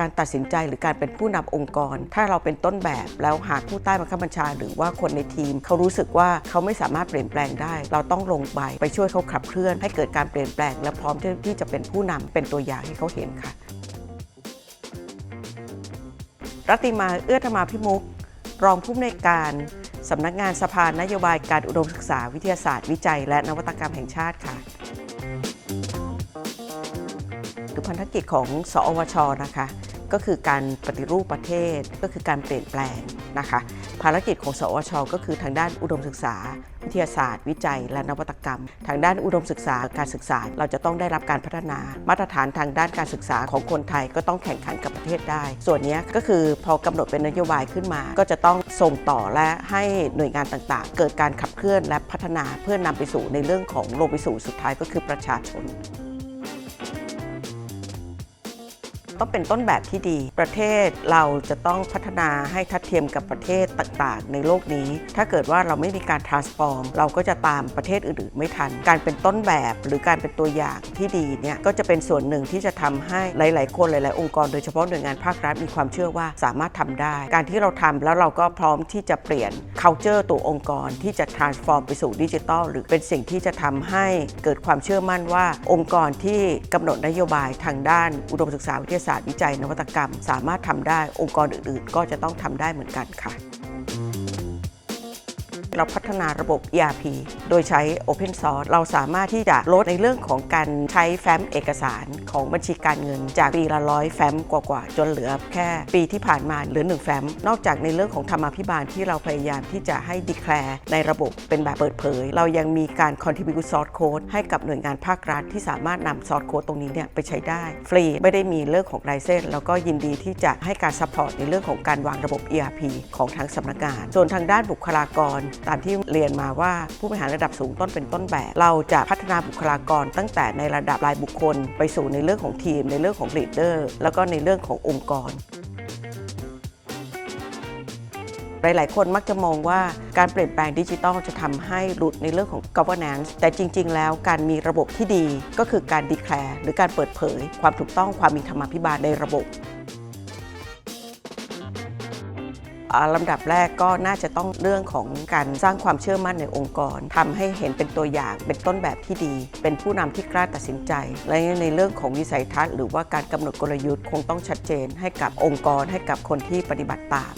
การตัดสินใจหรือการเป็นผู้นำองค์กร ถ้าเราเป็นต้นแบบแล้วหากผู้ใต้บังคับบัญชา หรือว่าคนในทีม เขารู้สึกว่าเขาไม่สามารถเปลี่ยนแปลงได้ เราต้องลงไปไปช่วยเขาขับเคลื่อน ให้เกิดการเปลี่ยนแปลง และพร้อมที่ที่จะเป็นผู้นำเป็นตัวอย่างให้เขาเห็นค่ะ รัตติมาเอื้อธรรมาพิมุก รองผู้อำนวยการสำนักงานสภานโยบายการอุดมศึกษาวิทยาศาสตร์วิจัย และนวัตกรรมแห่งชาติค่ะคือพันธกิจของสอวชนะคะ ก็คือการปฏิรูปประเทศก็คือการเปลี่ยนแปลงนะคะ ภารกิจของสอวชก็คือทางด้านอุดมศึกษา วิทยาศาสตร์ วิจัย และนวัตกรรม ทางด้านอุดมศึกษาการศึกษา เราจะต้องได้รับการพัฒนา มาตรฐานทางด้านการศึกษาของคนไทยก็ต้องแข่งขันกับประเทศได้ ส่วนนี้ก็คือพอกำหนดเป็นนโยบายขึ้นมา ก็จะต้องส่งต่อและให้หน่วยงานต่างๆ เกิดการขับเคลื่อนและพัฒนาเพื่อนำไปสู่ในเรื่องของลงไปสู่สุดท้ายก็คือประชาชน ต้องเป็นต้นแบบที่ดี ประเทศเราจะต้องพัฒนาให้ทัดเทียมกับประเทศต่างๆ ในโลกนี้ ถ้าเกิดว่าเราไม่มีการ transform เราก็จะตามประเทศอื่นๆ ไม่ทัน การเป็นต้นแบบหรือการเป็นตัวอย่างที่ดีเนี่ยก็จะเป็นส่วนหนึ่งที่จะทำให้หลาย ๆ คนหลาย ๆ องค์กรโดยเฉพาะหน่วยงานภาครัฐมีความเชื่อว่าสามารถทำได้ การที่เราทำแล้วเราก็พร้อมที่จะเปลี่ยน culture ตัวองค์กรที่จะ transform ไปสู่ดิจิทัลหรือเป็นสิ่งที่จะทำให้เกิดความเชื่อมั่นว่า องค์กรที่กำหนดนโยบายทางด้านอุดมศึกษาวิทยาศาสตร์วิจัยนวัตกรรม สามารถทำได้องค์กรอื่น ๆ ก็จะต้องทำได้เหมือนกันค่ะ เราพัฒนาระบบ ERP โดยใช้ Open Source เราสามารถที่จะลดในเรื่องของการใช้แฟ้มเอกสารของบัญชีการเงิน จากปีละร้อยแฟ้มกว่าๆ จนเหลือแค่ปีที่ผ่านมาเหลือ1แฟ้ม นอกจากในเรื่องของธรรมาภิบาลที่เราพยายามที่จะให้ declare ในระบบเป็นแบบเปิดเผย เรายังมีการ contribute source code ให้กับหน่วยงานภาครัฐ ที่สามารถนำ source code ตรงนี้เนี่ยไปใช้ได้ ฟรีไม่ได้มีเรื่องของไลเซนแล้วก็ยินดีที่จะให้การ support ในเรื่องของการวางระบบ ERP ของทางสำนักงาน ส่วนทางด้านบุคลากรตามที่เรียนมาว่าผู้บริหารระดับสูงต้นเป็นต้นแบบ เราจะพัฒนาบุคลากรตั้งแต่ในระดับรายบุคคล ไปสู่ในเรื่องของทีม ในเรื่องของ leader แล้วก็ในเรื่องขององค์กรหลาย ๆ คนมักจะมองว่าการเปลี่ยนแปลงดิจิทัลจะทำให้หลุดในเรื่องของ governance แต่จริง ๆ แล้วการมีระบบที่ดีก็คือการ declare หรือการเปิดเผย ความถูกต้องความมีธรรมาภิบาลในระบบ ลำดับแรกก็น่าจะต้องเรื่องของการสร้างความเชื่อมั่นในองค์กรทำให้เห็นเป็นตัวอย่างเป็นต้นแบบที่ดี เป็นผู้นำที่กล้าตัดสินใจ และในเรื่องของวิสัยทัศน์ หรือว่าการกำหนดกลยุทธ์คงต้องชัดเจนให้กับองค์กรให้กับคนที่ปฏิบัติตาม